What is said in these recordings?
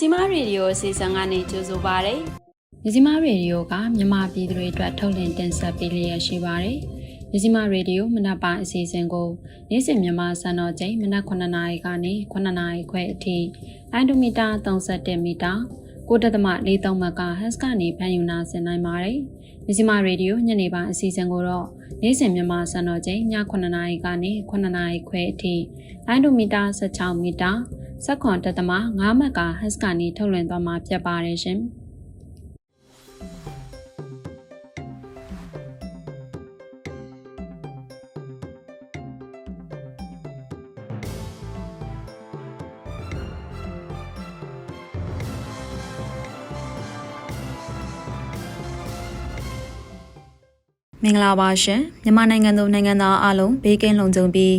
မင်္ဂလာပါမြစီမရေဒီယိုအစီအစဉ်ကနေကြိုဆိုပါရစေမြစီမရေဒီယိုကမြန်မာပြည်သူတွေအတွက်ထုတ်လွှင့်တင်ဆက်ပေးလျက်ရှိပါတယ်မြစီမရေဒီယိုမနက်ပိုင်းအစီအစဉ်ကိုနေ့စဉ်မြန်မာစံတော်ချိန်မနက်9:00နာရီကနေ9:00နာရီခွဲအထိလိုင်းဒိုမီတာ31မီတာ 9.43မကဟက်စကနေဖန်ယူနာဆင်နိုင်ပါတယ်မြစီမရေဒီယိုညနေပိုင်းအစီအစဉ်ကိုတော့နေ့စဉ်မြန်မာစံတော်ချိန်ည9:00နာရီကနေ9:00နာရီခွဲအထိလိုင်းဒိုမီတာ16မီတာစက္ကွန်တသမ9မကဟက်စကနေထုတ်လွှင့်သွားမှာဖြစ်ပါတယ်ရှင်။ မင်္ဂလာပါရှင်မြန်မာနိုင်ငံသူနိုင်ငံသားအားလုံးဘေးကင်းလုံခြုံပြီး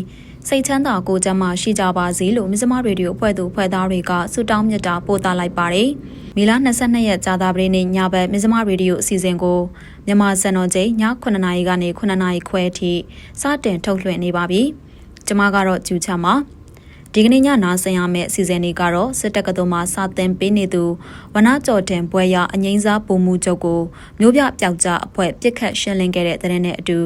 စိတ်ချမ်းသာကိုယ်ကျန်းမာရှိကြပါစေလို့မြစမရေဒီယိုအဖွဲ့သူအဖွဲ့သားတွေကဆုတောင်းမြတ်တာပို့သလိုက်ပါတယ်မီလာ22ရက်ကြာသပတေးနေ့ညဘက်မြစမရေဒီယိုအစီအစဉ်ကိုမြန်မာစံတော်ချိန်ည9:00နာရီကနေ9:00နာရီခွဲအထိစတင်ထုတ်လွှင့်နေပါပြီကျွန်မကတော့ကျူချမှာ ဒီကနေ့ညနားဆင်ရမယ့်အစီအစဉ်လေးကတော့စစ်တပ်ကတော်မှစာတင်ပေးနေသူဝနကြော်တင်ပွဲရအငိမ့်စားပုံမှုချုပ်ကိုမျိုးပြပျောက်ကြားအဖွဲ့ပြစ်ခတ်ရှင်းလင်းခဲ့တဲ့တဲ့နဲ့အတူ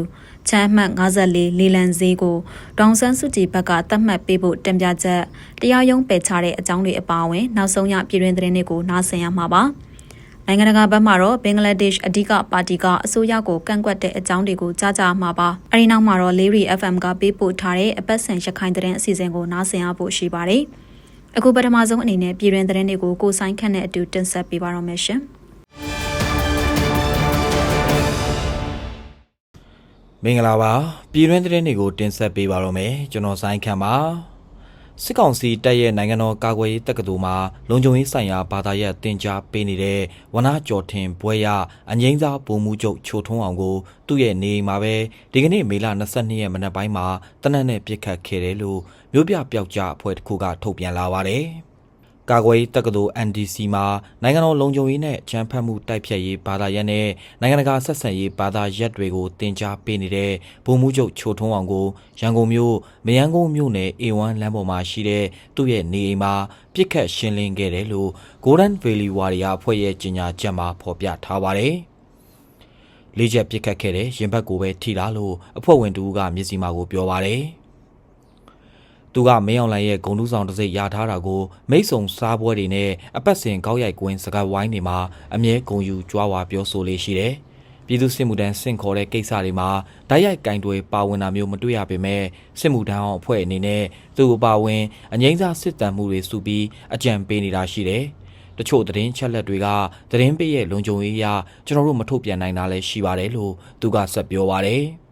ချမ်းမှတ်54လေးလံဈေးကိုဒေါန်ဆန်းစုကြည်ဘက်ကတတ်မှတ်ပေးဖို့တင်ပြချက်တရားရုံးပယ်ချတဲ့အကြောင်းတွေအပါအဝင်နောက်ဆုံးရပြည်တွင်သတင်းတွေကိုနားဆင်ရမှာပါ။ နိုင်ငံတကာဘက်မှာတော့ဘင်္ဂလားဒေ့ရှ်အဓိကပါတီကအစိုးရကိုကန့်ကွက်တဲ့အကြောင်းတွေကိုကြားကြမှာပါ။အဲဒီနောက်မှာတော့လေးရီ FM ကပေးပို့ထားတဲ့အပတ်စဉ်ရခိုင်သတင်းအစီအစဉ်ကိုနားဆင်ရဖို့ရှိပါတယ်။အခုပထမဆုံးအနေနဲ့ပြည်တွင်သတင်းတွေကိုကိုဆိုင်ခန့်နဲ့အတူတင်ဆက်ပေးပါတော့မယ်ရှင်။မင်္ဂလာပါပြည်တွင်းသတင်းတွေကိုတင်ဆက်ပေးပါတော့မယ်ကျွန်တော်ဆိုင်ခန့်ပါ စစ်ကောင်စီတပ်ရဲ့နိုင်ငံတော်ကာကွယ်ရေးတက္ကသိုလ်မှာလုံခြုံရေးဆိုင်ရာဘာသာရပ်တင် जा ပေးနေတဲ့ဝနာကျော်ထင်ဘွဲရအငိမ့်စားပုံမှုချုပ်ချိုထုံးအောင်ကိုသူ့ရဲ့နေအိမ်မှာပဲဒီကနေ့မေလ22ရက်မနက်ပိုင်းမှာတနက်နဲ့ပြစ်ခတ်ခဲ့တယ်လို့မြို့ပြပျောက်ကြားအဖွဲ့တစ်ခုကထုတ်ပြန်လာပါတယ်။ ကာကွယ်ရေးတက္ကသိုလ် NDC မှာနိုင်ငံတော်လုံခြုံရေးနဲ့ချမ်းဖတ်မှုတိုက်ဖြတ်ရေးဘာသာရပ်နဲ့နိုင်ငံတကာဆက်ဆံရေးဘာသာရပ်တွေကိုတင် जा ပေးနေတဲ့ဗိုလ်မှူးချုပ်ချိုထုံးအောင်ကိုရန်ကုန်မြို့မယန်းကုန်းမြို့နယ် A1 လမ်းပေါ်မှာရှိတဲ့သူ့ရဲ့နေအိမ်မှာပြစ်ခတ်ရှင်းလင်းခဲ့တယ်လို့ Golden Valley Warrior အဖွဲ့ရဲ့ကြေညာချက်မှာဖော်ပြထားပါတယ်။လေးချက်ပြစ်ခတ်ခဲ့တဲ့ရင်ဘတ်ကိုပဲထိတာလို့အဖွဲ့ဝင်တူကမျက်စိမှာကိုပြောပါတယ်။ သူကမင်းအောင်လှိုင်ရဲ့ဂုံတူးဆောင်တစ်စိတ်ရထားတာကိုမိတ်ဆုံစားပွဲတွေနဲ့အပတ်စဉ်ကောက်ရိုက်ကွင်းစကားဝိုင်းတွေမှာအမြဲဂုံယူကြွားဝါပြောဆိုလေးရှိတယ်။ပြည်သူစစ်မှုထမ်းဆင့်ခေါ်တဲ့ကိစ္စတွေမှာဓာတ်ရိုက်ကင်တွေပါဝင်တာမျိုးမတွေ့ရပေမဲ့စစ်မှုထမ်းအောင်အဖွဲ့အနေနဲ့သူ့အပါဝင်အငိမ့်စားစစ်တမ်းမှုတွေစုပြီးအကြံပေးနေတာရှိတယ်။တချို့သတင်းချက်လက်တွေကသတင်းပေးရဲ့လုံခြုံရေးအရကျွန်တော်တို့မထုတ်ပြန်နိုင်တာလည်းရှိပါတယ်လို့သူကဆက်ပြောပါတယ်။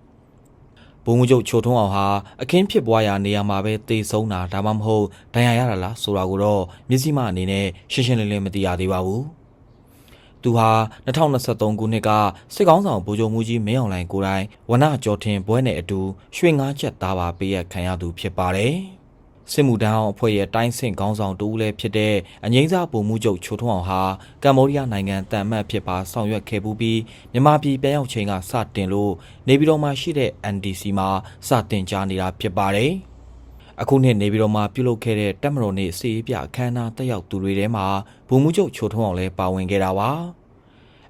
ဘုံမှုချုပ်ချိုထုံးအောင်ဟာအခင်းဖြစ်ပွားရာနေရာမှာပဲတေဆုံးတာဒါမှမဟုတ်ဒဏ်ရာရတာလားဆိုတာကိုတော့မျက်စိမှအနေနဲ့ရှင်းရှင်းလင်းလင်းမသိရသေးပါဘူး။သူဟာ2023ခုနှစ်ကစစ်ကောင်းဆောင်ဗိုလ်ချုပ်မှုကြီးမင်းအောင်လှိုင်ကိုယ်တိုင်ဝနကျော်ထင်ဘွဲနဲ့အတူရွှေငါးချက်သားပါပေးရခံရသူဖြစ်ပါတယ်။ စစ်မှုထမ်းအောင်အဖွဲ့ရဲ့တိုင်းဆင့်ခေါင်းဆောင်တူဦးလည်းဖြစ်တဲ့အငိမ့်စားပုံမှုချုပ်ချိုထုံးအောင်ဟာကမ္ဘောဒီးယားနိုင်ငံတန်မတ်ဖြစ်ပါဆောင်ရွက်ခဲ့ပူးပြီးမြန်မာပြည်ပြန်ရောက်ချိန်ကစတင်လို့နေပြည်တော်မှာရှိတဲ့ NDC မှာစတင်ကြားနေတာဖြစ်ပါတယ်။အခုနှစ်နေပြည်တော်မှာပြုလုပ်ခဲ့တဲ့တက်မတော်နေ့စီးပြအခမ်းအနားတက်ရောက်သူတွေထဲမှာဗိုလ်မှူးချုပ်ချိုထုံးအောင်လည်းပါဝင်ခဲ့တာပါ။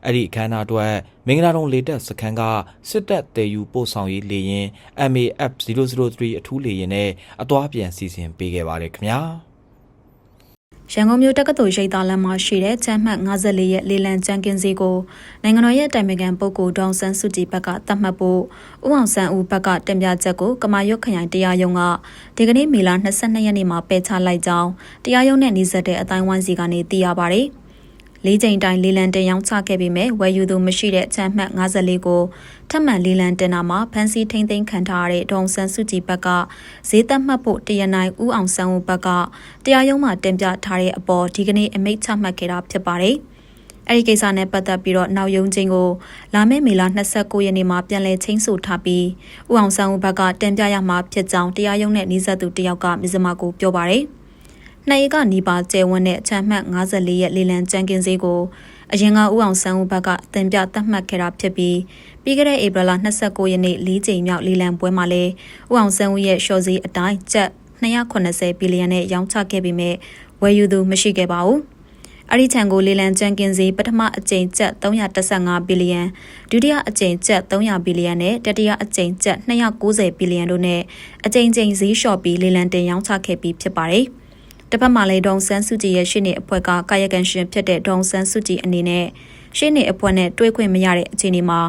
အဲ့ဒီအခမ်းအနားအတွက်မင်္ဂလာတုံလေတပ်စခန်းကစစ်တပ်တည်ယူပို့ဆောင်ရေးလေရင် MAF 003အထူးလေရင်နဲ့အသွားပြန်စီစဉ်ပေးခဲ့ပါတယ်ခင်ဗျာရန်ကုန်မြို့တက္ကသိုလ်ရိပ်သာလမ်းမှာရှိတဲ့ချမ်းမှတ်54ရက်လေလံကျန်းကင်းစည်းကိုနိုင်ငံတော်ရဲ့တိုင်ပင်ခံပုဂ္ဂိုလ်ဒေါန်ဆန်းစုကြည်ဘက်ကသတ်မှတ်ဖို့ဥအောင်ဆန်းဦးဘက်ကတင်ပြချက်ကိုကမာရွတ်ခရိုင်တရားရုံးကဒီကနေ့မေလ22ရက်နေ့မှာပယ်ချလိုက်ကြောင်းတရားရုံးနဲ့နှိစက်တဲ့အတိုင်းဝိုင်းစီကနေသိရပါတယ်။ ၄ချိန်တိုင်လေလံတင်ရောင်းချခဲ့ပေမဲ့ဝယ်ယူသူမရှိတဲ့ချမ်းမှတ်54ကိုထပ်မံလေလံတင်တာမှာဖန်စီထိမ့်သိမ်းခံထားရတဲ့ဒေါန်ဆန်စုကြည်ဘက်ကဈေးသက်မှတ်ဖို့တရနိုင်ဦးအောင်ဆန်းဦးဘက်ကတရားရုံးမှာတင်ပြထားတဲ့အပေါ်ဒီကနေ့အမိန့်ချမှတ်ခဲ့တာဖြစ်ပါတယ်။အဲဒီကိစ္စနဲ့ပတ်သက်ပြီးတော့နောက်ယုံချင်းကိုလာမယ့်မေလ29ရက်နေ့မှာပြန်လည်ချင်းဆိုထားပြီးဥအောင်ဆောင်ဘက်ကတင်ပြရမှာဖြစ်ကြောင်းတရားရုံးနဲ့နှိစက်သူတယောက်ကမြစ်စမကိုပြောပါရယ်။ နှစ်ရကနီးပါးကျဲဝန်းတဲ့အချမ်းမှတ်54ရက်လေလံကြမ်းကင်းစည်းကိုအရင်ကဥအောင်ဆန်းဦးဘက်ကတင်ပြသတ်မှတ်ခဲ့တာဖြစ်ပြီးပြီးခဲ့တဲ့ဧပြီလ29ရက်နေ့၄ချိန်မြောက်လေလံပွဲမှာလည်းဥအောင်ဆန်းဦးရဲ့ရှော့စည်းအတိုင်းကျပ်280ဘီလီယံနဲ့ရောင်းချခဲ့ပြီးမြဲဝဝယ်ယူသူမရှိခဲ့ပါဘူး။အဲ့ဒီခြံကိုလေလံကြံကင်စီပထမအကြိမ်ကျပ်315ဘီလီယံဒုတိယအကြိမ်ကျပ်300ဘီလီယံနဲ့တတိယအကြိမ်ကျပ်290ဘီလီယံတို့နဲ့အကြိမ်ကြိမ်ဈေးလျှော့ပြီးလေလံတင်ရောင်းချခဲ့ပြီးဖြစ်ပါတယ်။ တစ်ဖက်မှာလည်းဒေါန်ဆန်းစုကြည်ရဲ့ရှေ့နေအဖွဲ့ကကာယကံရှင်ဖြစ်တဲ့ဒေါန်ဆန်းစုကြည်အနေနဲ့ရှေ့နေအဖွဲ့နဲ့တွေ့ခွင့်မရတဲ့အခြေအနေမှာ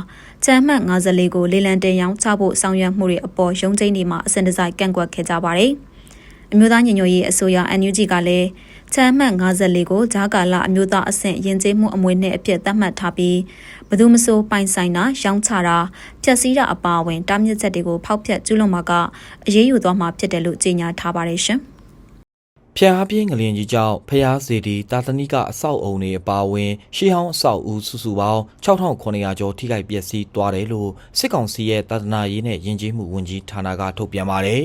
ချမ်းမှတ်54ကိုလေလံတင်ရောင်းချဖို့ဆောင်ရွက်မှုတွေအပေါ်ရုံးချင်းတွေမှာအစင်တစိုက်ကန့်ကွက်ခဲ့ကြပါတယ်။အမျိုးသားညီညွတ်ရေးအစိုးရ NUG ကလည်းချမ်းမှတ်54ကိုဂျာကာလာအမျိုးသားအဆင့်ရင်ကျေးမှုအမွေနဲ့အဖြစ်သတ်မှတ်ထားပြီးဘယ်သူမဆိုပိုင်ဆိုင်တာရောင်းချတာဖျက်ဆီးတာအပါအဝင်တားမြစ်ချက်တွေကိုဖောက်ဖျက်ကျူးလွန်မှာကအရေးယူသွားမှာဖြစ်တယ်လို့ကြေညာထားပါတယ်ရှင်။ ဖျားပြင်းငလျင်ကြီးကြောင့်ဖျားစီတီတာသနိကအဆောက်အုံတွေအပါအဝင်ရှေးဟောင်းအဆောက်အဦစုစုပေါင်း6900ကျော်ထိခိုက်ပျက်စီးသွားတယ်လို့စစ်ကောင်စီရဲ့တာသနာရေးနဲ့ယဉ်ကျေးမှုဝန်ကြီးဌာနကထုတ်ပြန်ပါတယ်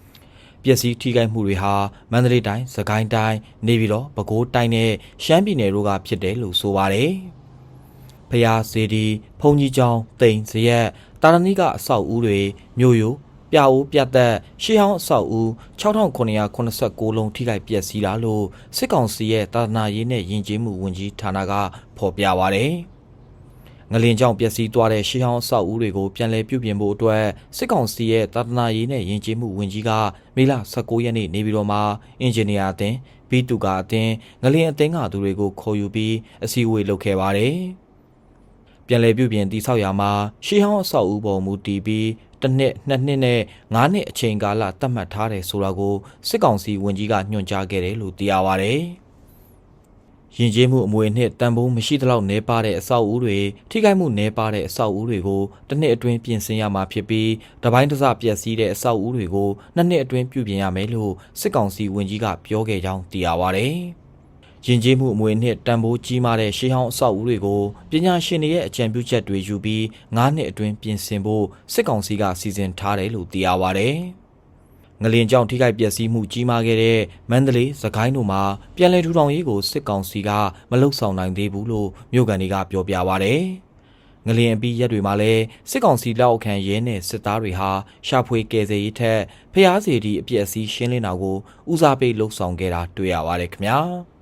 ။ပျက်စီးထိခိုက်မှုတွေဟာမန္တလေးတိုင်း၊စကိုင်းတိုင်း၊နေပြည်တော်၊ပဲခူးတိုင်းနဲ့ရှမ်းပြည်နယ်တို့ကဖြစ်တယ်လို့ဆိုပါတယ်။ဖျားစီတီဖုန်ကြီးကျောင်းတိန်စရက်တာသနိကအဆောက်အဦတွေမြို့ရိုး ပြအိုးပြတ်သက်ရှေးဟောင်းအဆောက်အဦ6989လုံးထိခိုက်ပျက်စီးတာလို့စစ်ကောင်စီရဲ့တာသနာရေးနဲ့ယဉ်ကျေးမှုဝန်ကြီးဌာနကဖော်ပြပါရယ်ငလင်ကြောင့်ပျက်စီးသွားတဲ့ရှေးဟောင်းအဆောက်အဦတွေကိုပြန်လည်ပြုပြင်ဖို့အတွက်စစ်ကောင်စီရဲ့တာသနာရေးနဲ့ယဉ်ကျေးမှုဝန်ကြီးကမေလ19ရက်နေ့နေပြည်တော်မှာအင်ဂျင်နီယာအသင်းဘီတူကာအသင်းငလင်အသင်းကသူတွေကိုခေါ်ယူပြီးအစည်းအဝေးလုပ်ခဲ့ပါတယ်ပြန်လည်ပြုပြင်တည်ဆောက်ရာမှာရှေးဟောင်းအဆောက်အဦပေါ်မူတည်ပြီး တစ်နှစ်နှစ်နှစ်နဲ့ငါးနှစ်အချိန်ကာလသတ်မှတ်ထားတယ်ဆိုတာကိုစစ်ကောင်စီဝန်ကြီးကညွှန်ကြားခဲ့တယ်လို့သိရပါဗျ။ယဉ်ကျေးမှုအမွေအနှစ်တန်ဖိုးမရှိသလောက်နှဲပါတဲ့အဆောက်အဦတွေထိခိုက်မှုနှဲပါတဲ့အဆောက်အဦတွေကိုတစ်နှစ်အတွင်းပြင်ဆင်ရမှာဖြစ်ပြီးတပိုင်းတစပျက်စီးတဲ့အဆောက်အဦတွေကိုနှစ်နှစ်အတွင်းပြုပြင်ရမယ်လို့စစ်ကောင်စီဝန်ကြီးကပြောခဲ့ကြောင်းသိရပါဗျ။ ယဉ်ကျေးမှုအမွေအနှစ်တန်ဖိုးကြီးမားတဲ့ရှေးဟောင်းအဆောက်အဦတွေကိုပညာရှင်တွေရဲ့အကြံပြုချက်တွေယူပြီး9နှစ်အတွင်းပြင်ဆင်ဖို့စစ်ကောင်စီကစီစဉ်ထားတယ်လို့သိရပါဗျ။ငလင်ကြောင့်ထိခိုက်ပျက်စီးမှုကြီးမားခဲ့တဲ့မန္တလေး၊စကိုင်းတို့မှာပြည်လဲထူထောင်ရေးကိုစစ်ကောင်စီကမလုံဆောင်နိုင်သေးဘူးလို့မြို့ကန်တွေကပြောပြပါဗျ။ငလင်အပြီးရက်တွေမှာလည်းစစ်ကောင်စီလက်အောက်ခံရဲနဲ့စစ်သားတွေဟာရှာဖွေကယ်ဆယ်ရေးထက်ဖျားစီတီအပြည့်အစည်းရှင်းလင်းတာကိုဦးစားပေးလှုပ်ဆောင်ခဲ့တာတွေ့ရပါတယ်ခင်ဗျာ။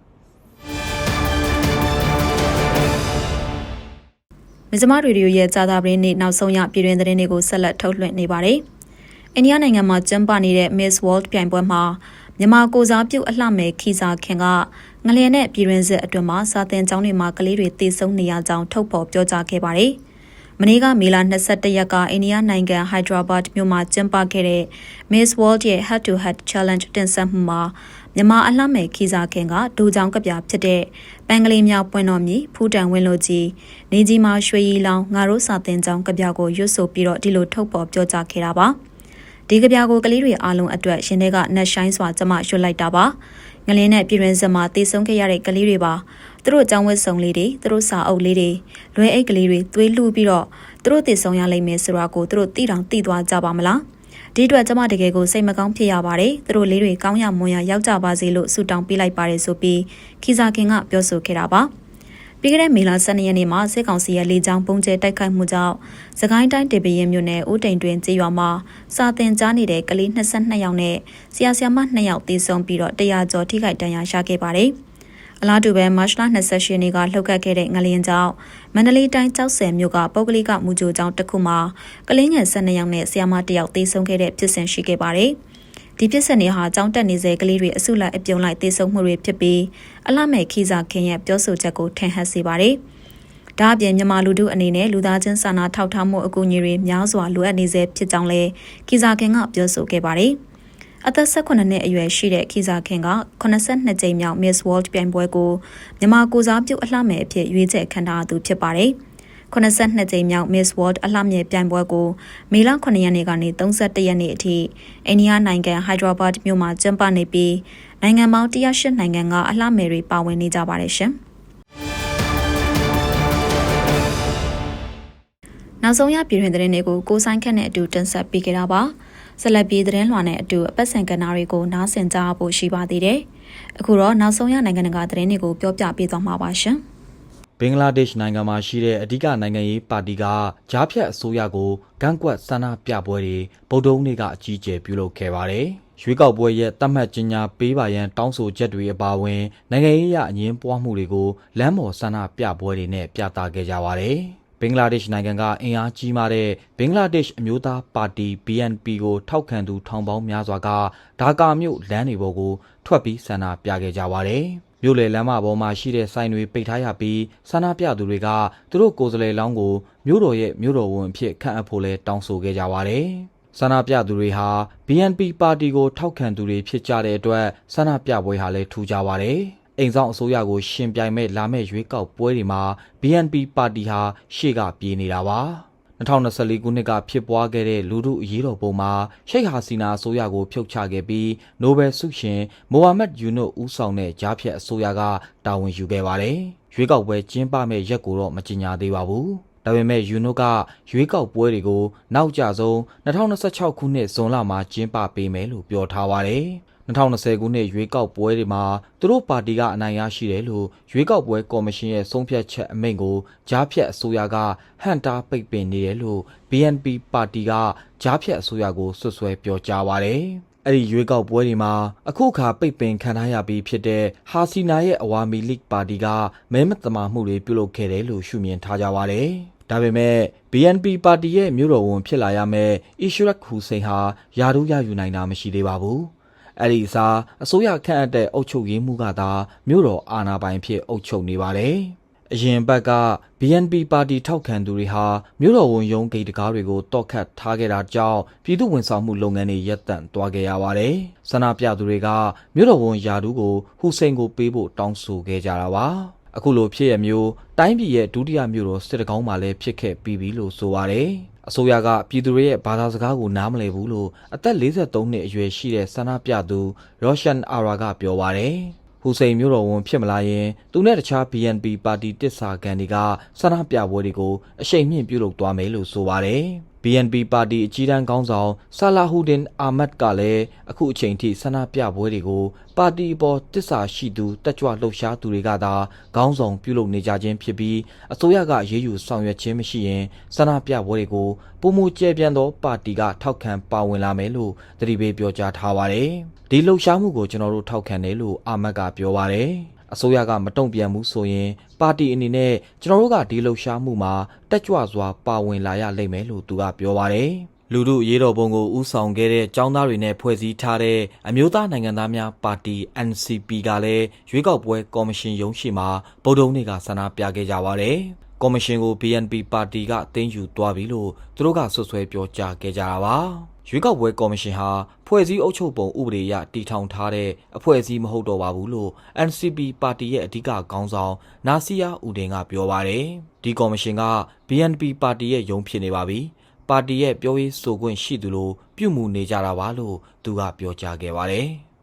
မြစမရေဒီယိုရဲ့ဂျာတာပရင်းနေ့နောက်ဆုံးရပြည်တွင်သတင်းတွေကိုဆက်လက်ထုတ်လွှင့်နေပါတယ်။အိန္ဒိယနိုင်ငံမှာကျင်းပနေတဲ့ Miss World ပြိုင်ပွဲမှာမြန်မာကိုစားပြုအလှမဲ့ခီစာခင်ကငလျင်နဲ့ပြည်တွင်စစ်အတွင်းမှာစာတင်ကျောင်းတွေမှာကလေးတွေတည်ဆုံနေရကြောင်းထုတ်ဖော်ပြောကြားခဲ့ပါတယ်။မနေ့ကမေလ22ရက်ကအိန္ဒိယနိုင်ငံ Hyderabad မြို့မှာကျင်းပခဲ့တဲ့ Miss World ရဲ့ Head to Head Challenge တင်ဆက်မှုမှာ မြန်မာအလှမဲ့ခီစာခင်ကဒူချောင်းကပြဖြစ်တဲ့ပန်ကလေးမြောက်ပွင့်တော်မြီဖူးတန်ဝင်းလိုကြီးနေကြီးမာရွှေရီလောင်ငါတို့စာတင်ကြောင်းကပြကိုရွတ်ဆိုပြီးတော့ဒီလိုထုတ်ပေါ်ပြောကြားခဲ့တာပါဒီကပြကိုကလေးတွေအားလုံးအတွက်ရှင်တွေကနက်ရှိုင်းစွာကျမရွတ်လိုက်တာပါငလင်းနဲ့ပြည်တွင်စမှာတည်ဆုံခဲ့ရတဲ့ကလေးတွေပါသူတို့အကြောင်းဝတ်စုံလေးတွေသူတို့စာအုပ်လေးတွေလွယ်အိတ်ကလေးတွေသွေးလှပြီးတော့သူတို့တည်ဆုံရလိမ့်မယ်ဆိုတာကိုသူတို့သိတောင်သိသွားကြပါမလား ဒီအတွက်ကျမတကယ်ကိုစိတ်မကောင်းဖြစ်ရပါတယ်သူတို့လေးတွေကောင်းရမွန်ရရောက်ကြပါစေလို့ဆုတောင်းပေးလိုက်ပါတယ်ဆိုပြီးခီစာခင်ကပြောဆိုခဲ့တာပါပြီးခဲ့တဲ့မေလ12ရက်နေ့မှာစစ်ကောင်စီရဲ့လေကြောင်းပုံကျဲတိုက်ခိုက်မှုကြောင့်သခိုင်းတိုင်းတေပရင်မြို့နယ်ဦးတိန်တွင်ကြေးရွာမှာစာတင်ကြားနေတဲ့ကလေး22ယောက်နဲ့ဆရာဆရာမ2ယောက်သေဆုံးပြီးတော့100ကျော်ထိခိုက်ဒဏ်ရာရခဲ့ပါတယ်။ အလားတူပဲမတ်လ28ရက်နေ့ကလှုပ်ခတ်ခဲ့တဲ့ငလျင်ကြောင့်မန္တလေးတိုင်းကျောက်ဆယ်မြို့ကပုဂ္ဂလိကမူကြိုကျောင်းတစ်ခုမှာကလေးငယ်12ယောက်နဲ့ဆရာမ1ယောက်သေဆုံးခဲ့တဲ့ဖြစ်စဉ်ရှိခဲ့ပါတယ်။ဒီဖြစ်စဉ်တွေဟာကြောင်းတက်နေစေကလေးတွေအစုလိုက်အပြုံလိုက်သေဆုံးမှုတွေဖြစ်ပြီးအလှမဲ့ခီစာခင်ရဲ့ပြောဆိုချက်ကိုထင်ဟပ်စေပါတယ်။ဒါအပြင်မြန်မာလူထုအနေနဲ့လူသားချင်းစာနာထောက်ထားမှုအကူအညီတွေများစွာလိုအပ်နေစေဖြစ်ကြောင်းလည်းခီစာခင်ကပြောဆိုခဲ့ပါတယ်။ အသက်18နှစ်အရွယ်ရှိတဲ့ခီစာခင်က82ကြိမ်မြောက် Miss World ပြိုင်ပွဲကိုမြန်မာကိုစားပြုအလှမယ်အဖြစ်ရွေးချယ်ခံထားသူဖြစ်ပါတယ်။82ကြိမ်မြောက် Miss World အလှမြေပြိုင်ပွဲကိုမေလ9ရက်နေ့ကနေ31ရက်နေ့အထိအိန္ဒိယနိုင်ငံ Hyderabad မြို့မှာကျင်းပနေပြီးနိုင်ငံပေါင်း108နိုင်ငံကအလှမယ်တွေပါဝင်နေကြပါတယ်ရှင်။နောက်ဆုံးရပြည်တွင်သတင်းတွေကိုကိုဆိုင်ခက်နဲ့အတူတင်ဆက်ပေးကြတာပါ။ ဆက်လက်ပြီးသတင်းလွှာနဲ့အတူအပတ်စဉ်ကဏ္ဍတွေကိုနားဆင်ကြဖို့ရှိပါသေးတယ်။အခုတော့နောက်ဆုံးရနိုင်ငံတကာသတင်းတွေကိုပြောပြပေးသွားမှာပါရှင်။ဘင်္ဂလားဒေ့ရှ်နိုင်ငံမှာရှိတဲ့အဓိကနိုင်ငံရေးပါတီကကြားဖြတ်အစိုးရကိုဂန့်ကွက်ဆန္ဒပြပွဲတွေဗုဒ္ဓဟူးနေ့ကအကြီးအကျယ်ပြုလုပ်ခဲ့ပါတယ်။ရွေးကောက်ပွဲရဲ့တတ်မှတ်ကြေညာပေးပါရန်တောင်းဆိုချက်တွေအပါအဝင်နိုင်ငံရေးအရအငင်းပွားမှုတွေကိုလမ်းပေါ်ဆန္ဒပြပွဲတွေနဲ့ပြသခဲ့ကြပါတယ်။ဘ င်္ဂလားဒေ့ရှ်နိုင်ငံကအင်အားကြီးမားတဲ့ဘင်္ဂလားဒေ့ရှ်အမျိုးသားပါတီ BNP ကိုထောက်ခံသူထောင်ပေါင်းများစွာကဒါကာမြို့လမ်းတွေပေါ်ကိုထွက်ပြီးဆန္ဒပြခဲ့ကြပါတယ်။မြို့လေလမ်းမပေါ်မှာရှိတဲ့ဆိုင်တွေပိတ်ထားရပြီးဆန္ဒပြသူတွေကသူတို့ကိုယ်စားလှယ်လောင်းကိုမြို့တော်ရဲ့မြို့တော်ဝန်အဖြစ်ခန့်အပ်ဖို့လဲတောင်းဆိုခဲ့ကြပါတယ်။ဆန္ဒပြသူတွေဟာ BNP ပါတီကိုထောက်ခံသူတွေဖြစ်ကြတဲ့အတွက်ဆန္ဒပြပွဲဟာလည်းထူးခြားပါတယ်။ အိမ်ဆောင်အစိုးရကိုရှင်ပြိုင်မဲ့လာမဲ့ရွေးကောက်ပွဲတွေမှာ BNP ပါတီဟာရှေ့ကပြေးနေတာပါ။2024ခုနှစ်ကဖြစ်ပွားခဲ့တဲ့လူထုအရေးတော်ပုံမှာရှိတ်ဟာစီနာအစိုးရကိုဖြုတ်ချခဲ့ပြီးနိုဘယ်ဆုရှင်မိုဟာမက်ယူနုဦးဆောင်တဲ့ဂျားဖြတ်အစိုးရကတာဝန်ယူခဲ့ပါတယ်။ရွေးကောက်ပွဲကျင်းပမဲ့ရက်ကိုတော့မကြေညာသေးပါဘူး။ဒါပေမဲ့ယူနုကရွေးကောက်ပွဲတွေကိုနောက်ကျဆုံး2026ခုနှစ်ဇွန်လမှာကျင်းပပေးမယ်လို့ပြောထားပါတယ်။ 2020ခုနှစ်ရွေးကောက်ပွဲတွေမှာသူတို့ပါတီကအနိုင်ရရှိတယ်လို့ရွေးကောက်ပွဲကော်မရှင်ရဲ့ဆုံးဖြတ်ချက်အမိန့်ကိုကြားဖြတ်အစိုးရကဟန်တာပိတ်ပင်နေတယ်လို့ BNP ပါတီကကြားဖြတ်အစိုးရကိုဆွဆွဲပြောကြားပါတယ်။အဲ့ဒီရွေးကောက်ပွဲတွေမှာအခုအခါပိတ်ပင်ခံထားရပြီးဖြစ်တဲ့ဟာစီနာရဲ့အဝါမီလိပါတီကမဲမတမာမှုတွေပြုလုပ်ခဲ့တယ်လို့ရှုမြင်ထားကြပါတယ်။ဒါပေမဲ့ BNP ပါတီရဲ့မြို့တော်ဝန်ဖြစ်လာရမယ့်အီရှရက်ဟူစိန်ဟာယာဒူးရယူနိုင်တာမရှိသေးပါဘူး။ အဲ့ဒီအစားအစိုးရခန့်အပ်တဲ့အုပ်ချုပ်ရေးမှုကသာမြို့တော်အာဏာပိုင်ဖြစ်အုပ်ချုပ်နေပါတယ်။အရင်ဘက်က BNP ပါတီထောက်ခံသူတွေဟာမြို့တော်ဝန်ရုံးဂိတ်တကားတွေကိုတောက်ခတ်ထားခဲ့တာကြောင့်ပြည်သူဝန်ဆောင်မှုလုပ်ငန်းတွေရပ်တန့်သွားခဲ့ရပါတယ်။ဆန္ဒပြသူတွေကမြို့တော်ဝန်ယာဒူးကိုဟူစိန်ကိုပေးဖို့တောင်းဆိုခဲ့ကြတာပါ။အခုလိုဖြစ်ရမျိုးတိုင်းပြည်ရဲ့ဒုတိယမြို့တော်စစ်တကောင်းမှာလည်းဖြစ်ခဲ့ပြီးပြီလို့ဆိုပါတယ်။ အစိုးရကပြည်သူတွေရဲ့ဘာသာစကားကိုနားမလည်ဘူးလို့အသက်43နှစ်အရွယ်ရှိတဲ့ဆန္ဒပြသူရောရှန်အာရာကပြောပါတယ်။ဟူစိန်မျိုးတော်ဝန်ဖြစ်မလာရင်သူနဲ့တခြား BNP ပါတီတစ်စာခံတွေကဆန္ဒပြပွဲတွေကိုအရှိန်မြင့်ပြုလုပ်သွားမယ်လို့ဆိုပါတယ်။ BNP ပါတီအကြီးတန်းခေါင်းဆောင်ဆာလာဟူဒင်အာမတ်ကလည်းအခုအချိန်ထိဆန္ဒပြပွဲတွေကိုပါတီအပေါ်တစ္ဆာရှိသူတက်ကြွလှုပ်ရှားသူတွေကသာခေါင်းဆောင်ပြုလုပ်နေကြခြင်းဖြစ်ပြီးအစိုးရကရေးယူဆောင်ရွက်ခြင်းမရှိရင်ဆန္ဒပြပွဲတွေကိုပုံမူကျဲပြန့်သောပါတီကထောက်ခံပါဝင်လာမယ်လို့သတိပေးပြောကြားထားပါတယ်။ဒီလှုပ်ရှားမှုကိုကျွန်တော်တို့ထောက်ခံတယ်လို့အာမတ်ကပြောပါတယ်။ အစိုးရကမတုံ့ပြန်ဘူးဆိုရင်ပါတီအနေနဲ့ကျွန်တော်တို့ကဒီလှုပ်ရှားမှုမှာတက်ကြွစွာပါဝင်လာရလိမ့်မယ်လို့သူကပြောပါတယ်။လူမှုရေးတော်ပုံကိုဥဆောင်ခဲ့တဲ့ចောင်းသားတွေနဲ့ဖွဲ့စည်းထားတဲ့အမျိုးသားနိုင်ငံသားများပါတီ NCP ကလည်းရွေးကောက်ပွဲကော်မရှင်ရုံးရှိမှာဗုဒ္ဓုံနေ့ကဆန္ဒပြခဲ့ကြပါတယ်။ကော်မရှင်ကို BNP ပါတီကတင်းယူသွားပြီလို့သူတို့ကဆွဆွဲပြောကြားခဲ့ကြတာပါ။ ရွေးကောက်ပွဲကော်မရှင်ဟာဖွဲ့စည်းအုပ်ချုပ်ပုံဥပဒေအရတည်ထောင်ထားတဲ့အဖွဲ့အစည်းမဟုတ်တော့ပါဘူးလို့ NCP ပါတီရဲ့အဓိကခေါင်းဆောင်နာစီယာဦးတင်ကပြောပါတယ်။ဒီကော်မရှင်က BNP ပါတီရဲ့ရုံးဖြစ်နေပါပြီ။ပါတီရဲ့ပြောရေးဆိုခွင့်ရှိသူလို့ပြုမှုနေကြတာပါလို့သူကပြောကြားခဲ့ပါတယ်။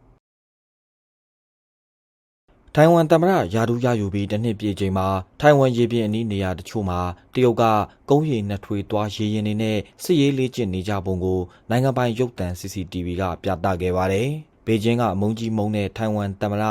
ထိုင်ဝမ်သမ္မတယာဒူးရယူပြီးတစ်နှစ်ပြည့်ချိန်မှာထိုင်ဝမ်ရေပြင်အနီးနေရာတချို့မှာတရုတ်ကကုန်းရည်နှစ်ထွေသွားရေရင်နေနဲ့စစ်ရေးလေ့ကျင့်နေကြပုံကိုနိုင်ငံပိုင်ရုပ်သံ CCTV ကပြသခဲ့ပါတယ်။ဘေကျင်းကအမုန်းကြီးမုန်းတဲ့ထိုင်ဝမ်သမ္မတ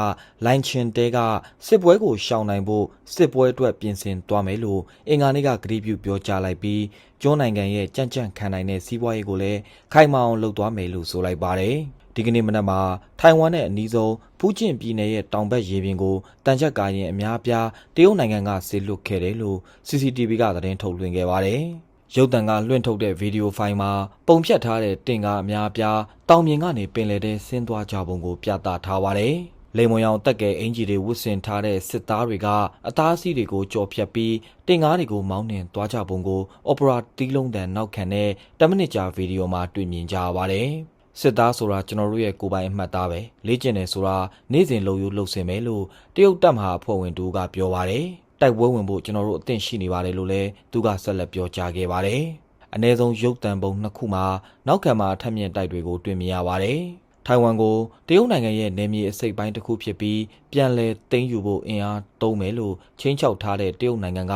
လိုင်ချင်တဲကစစ်ပွဲကိုရှောင်နိုင်ဖို့စစ်ပွဲအတွက်ပြင်ဆင်သွားမယ်လို့အင်္ဂါနေ့ကကြေညာပြောကြားလိုက်ပြီးကျွန်းနိုင်ငံရဲ့ကြံ့ကြံ့ခံနိုင်တဲ့စီးပွားရေးကိုလည်းခိုင်မာအောင်လုပ်သွားမယ်လို့ဆိုလိုက်ပါတယ်။ ဒီကနေ့မနက်မှာထိုင်ဝမ်နဲ့အနီးဆုံးဖူးကျင်ပြည်နယ်ရဲ့တောင်ဘက်ရေပြင်ကိုတန်ချက်ကားရင်အများပြားတရုတ်နိုင်ငံကဆေးလွတ်ခဲ့တယ်လို့ CCTV ကသတင်းထုတ်လွှင့်ခဲ့ပါတယ်။ရုပ်သံကလွှင့်ထုတ်တဲ့ဗီဒီယိုဖိုင်မှာပုံဖြတ်ထားတဲ့တင်ကားအများပြားတောင်မြင်ကနေပင်လယ်ထဲဆင်းသွားကြပုံကိုပြသထားပါတယ်။လေမွန်ရောင်တက်ကဲအင်ဂျီတွေဝတ်ဆင်ထားတဲ့စစ်သားတွေကအသားစီးတွေကိုကြော်ဖြတ်ပြီးတင်ကားတွေကိုမောင်းနှင်သွားကြပုံကိုအော်ပရာတီးလုံးတန်နောက်ခံတဲ့10မိနစ်ကြာဗီဒီယိုမှာတွေ့မြင်ကြရပါတယ်။ စစ်သားဆိုတာကျွန်တော်တို့ရဲ့ကိုယ်ပိုင်အမှတ်သားပဲလေ့ကျင့်တယ်ဆိုတာနေ့စဉ်လုံယူလှုပ်ဆင်မယ်လို့တရုတ်တပ်မဟာအဖွဲ့ဝင်တူကပြောပါတယ်တိုက်ပွဲဝင်ဖို့ကျွန်တော်တို့အသင့်ရှိနေပါတယ်လို့လည်းသူကဆက်လက်ပြောကြားခဲ့ပါတယ်အ ਨੇ ဆုံးရုပ်တံပုံနှစ်ခုမှာနောက်ခံမှာထပ်မြင့်တိုက်တွေကိုတွေ့မြင်ရပါတယ် ထိုင်ဝမ်ကိုတရုတ်နိုင်ငံရဲ့နယ်မြေအစိပ်ပိုင်းတစ်ခုဖြစ်ပြီးပြန်လည်သိမ်းယူဖို့အင်အားသုံးမယ်လို့ချင်းချောက်ထားတဲ့တရုတ်နိုင်ငံက